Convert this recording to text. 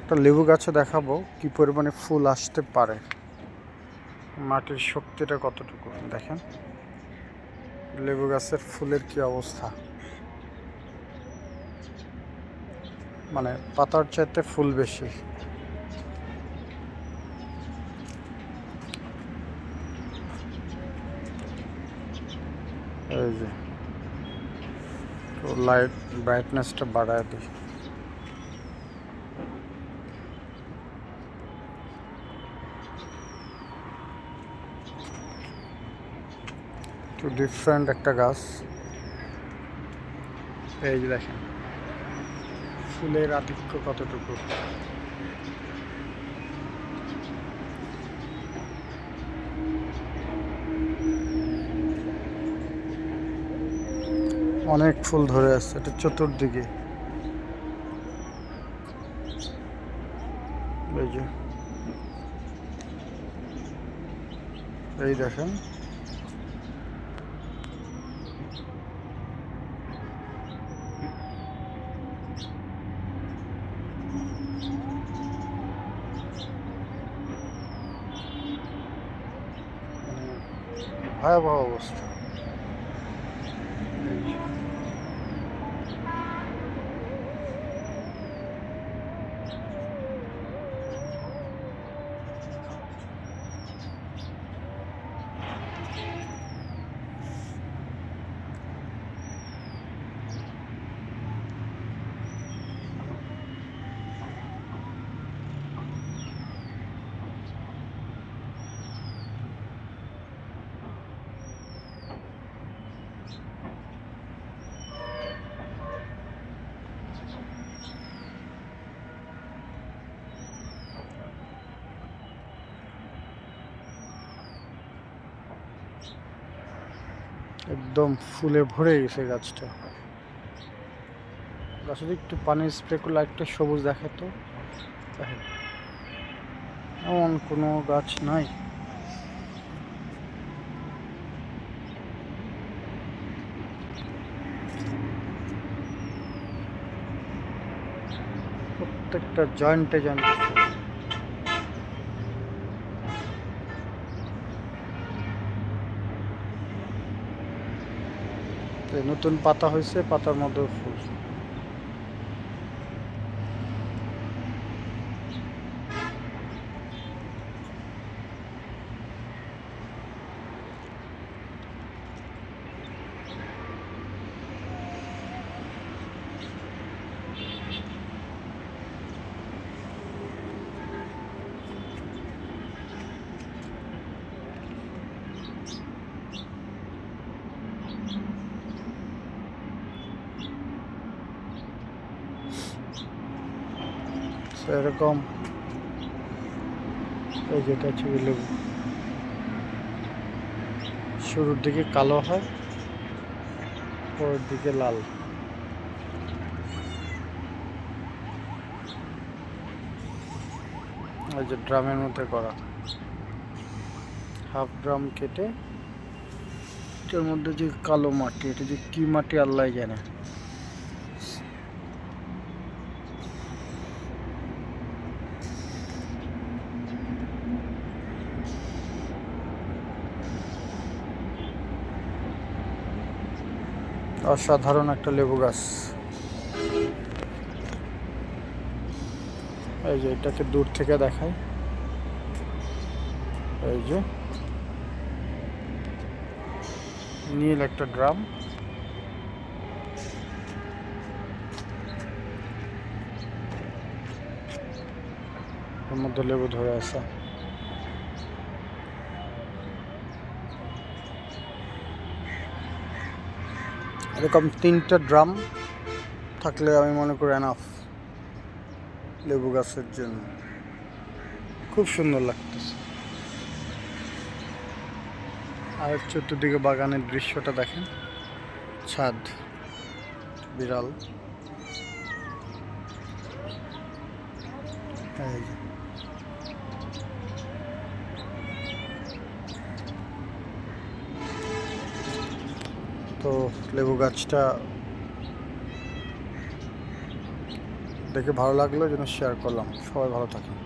একটা লেবু গাছে দেখাবো, কি পরিমাণে ফুল আসতে পারে। মাটির শক্তিটা কতটুকু, দেখেন। লেবু গাছের ফুলের কি অবস্থা। মানে পাতার চাইতে ফুল বেশি। এই যে লাইট ব্রাইটনেসটা বাড়ায় দিই। একটু ডিফারেন্ট একটা গাছ। এই যে দেখেন, ফুলের আধিক্য কতটুকু? অনেক ফুল ধরে আছে, এটা চতুর্দিকে। এই এই দেখেন ভয়াবহ অবস্থা। একদম ফুলে ভরে গেছে গাছটা। গাছে যদি একটু পানি স্প্রে করলে একটু সবুজ দেখে তো। দেখেন এমন কোনো গাছ নাই। প্রত্যেকটা জয়েন্টে জয়েন্টে ফুল। তো এই নতুন পাতা হয়েছে পাতার মধ্যে ফুল। এরকম এই যেটা হচ্ছে লেবু। শুরুর দিকে কালো হয়, পরের দিকে লাল। এই যে ড্রামের মধ্যে করা। হাফ ড্রাম কেটে, এটার মধ্যে যে কালো মাটি, এটা যে কি মাটি আল্লাহ জানে। অসাধারণ একটা লেবু গাছ। এই যে এটাকে দূর থেকে দেখায় এই যে নীল একটা ড্রাম। এর মধ্যে লেবু ধরে আছে। এরকম তিনটা ড্রাম থাকলে আমি মনে করি এনাফ লেবু গাছের জন্য। খুব সুন্দর লাগতেছে। আর চতুর্দিকে বাগানের দৃশ্যটা দেখেন। ছাদ, বিড়াল। তো লেবু গাছটা দেখে ভালো লাগল যেন শেয়ার করলাম। সবাই ভালো থাকেন।